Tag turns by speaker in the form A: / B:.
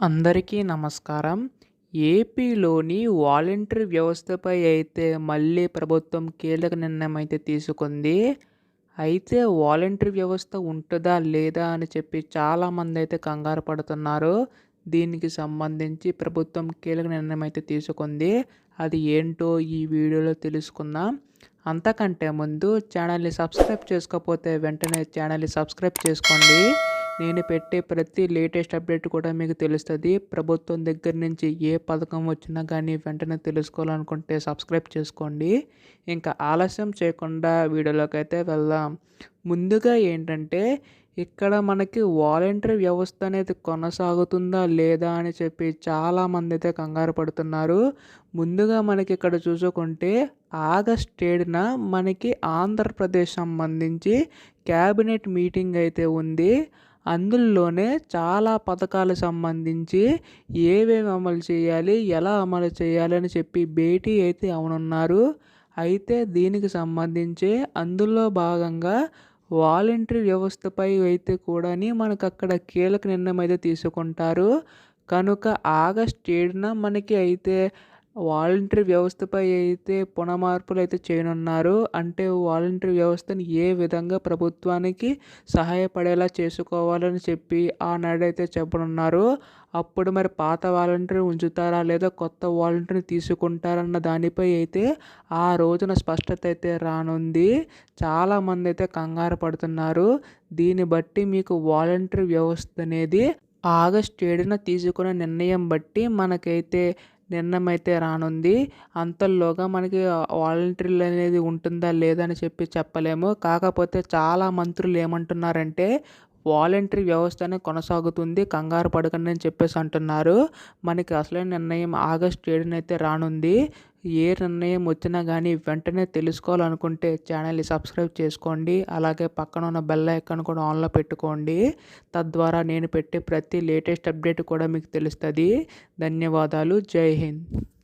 A: అందరికీ నమస్కారం. ఏపీలోని వాలంటరీ వ్యవస్థపై అయితే మళ్ళీ ప్రభుత్వం కీలక నిర్ణయం అయితే తీసుకుంది. అయితే వాలంటరీ వ్యవస్థ ఉంటుందా లేదా అని చెప్పి చాలామంది అయితే కంగారు పడుతున్నారు. దీనికి సంబంధించి ప్రభుత్వం కీలక నిర్ణయం అయితే తీసుకుంది. అది ఏంటో ఈ వీడియోలో తెలుసుకుందాం. అంతకంటే ముందు ఛానల్ని సబ్స్క్రైబ్ చేసుకోకపోతే వెంటనే ఛానల్ని సబ్స్క్రైబ్ చేసుకోండి. నేను పెట్టే ప్రతి లేటెస్ట్ అప్డేట్ కూడా మీకు తెలుస్తుంది. ప్రభుత్వం దగ్గర నుంచి ఏ పథకం వచ్చినా కానీ వెంటనే తెలుసుకోవాలనుకుంటే సబ్స్క్రైబ్ చేసుకోండి. ఇంకా ఆలస్యం చేయకుండా వీడియోలోకి అయితే వెళ్దాం. ముందుగా ఏంటంటే ఇక్కడ మనకి వాలంటరీ వ్యవస్థ అనేది కొనసాగుతుందా లేదా అని చెప్పి చాలామంది అయితే కంగారు పడుతున్నారు. ముందుగా మనకి ఇక్కడ చూసుకుంటే ఆగస్ట్ ఏడున మనకి ఆంధ్రప్రదేశ్ సంబంధించి క్యాబినెట్ మీటింగ్ అయితే ఉంది. అందులోనే చాలా పథకాలకు సంబంధించి ఏవేమి అమలు చేయాలి ఎలా అమలు చేయాలి అని చెప్పి భేటీ అయితే అవనున్నారు. అయితే దీనికి సంబంధించి అందులో భాగంగా వాలంటరీ వ్యవస్థపై అయితే కూడాని మనకు అక్కడ కీలక నిర్ణయం అయితే తీసుకుంటారు. కనుక ఆగస్ట్ ఏడున మనకి అయితే వాలంటరీ వ్యవస్థపై అయితే పునమార్పులు అయితే చేయనున్నారు. అంటే వాలంటరీ వ్యవస్థను ఏ విధంగా ప్రభుత్వానికి సహాయపడేలా చేసుకోవాలని చెప్పి ఆనాడైతే చెప్పనున్నారు. అప్పుడు మరి పాత వాలంటరీ ఉంచుతారా లేదా కొత్త వాలంటరీ తీసుకుంటారన్న దానిపై అయితే ఆ రోజున స్పష్టత అయితే రానుంది. చాలామంది అయితే కంగారు పడుతున్నారు. దీన్ని బట్టి మీకు వాలంటరీ వ్యవస్థ అనేది ఆగస్ట్ ఏడున తీసుకున్న నిర్ణయం బట్టి మనకైతే నిర్ణయం అయితే రానుంది. అంతలోగా మనకి వాలంటీర్లు అనేది ఉంటుందా లేదా అని చెప్పి చెప్పలేము. కాకపోతే చాలా మంత్రులు ఏమంటున్నారంటే వాలంటరీ వ్యవస్థనే కొనసాగుతుంది కంగారు పడకండి అని చెప్పేసి అంటున్నారు. మనకి అసలైన నిర్ణయం ఆగస్ట్ ఏడునైతే రానుంది. ఏ నిర్ణయం వచ్చినా కానీ వెంటనే తెలుసుకోవాలనుకుంటే ఛానల్ని సబ్స్క్రైబ్ చేసుకోండి. అలాగే పక్కన ఉన్న బెల్ ఐకాన్ కూడా ఆన్లో పెట్టుకోండి. తద్వారా నేను పెట్టే ప్రతి లేటెస్ట్ అప్డేట్ కూడా మీకు తెలుస్తుంది. ధన్యవాదాలు. జై హింద్.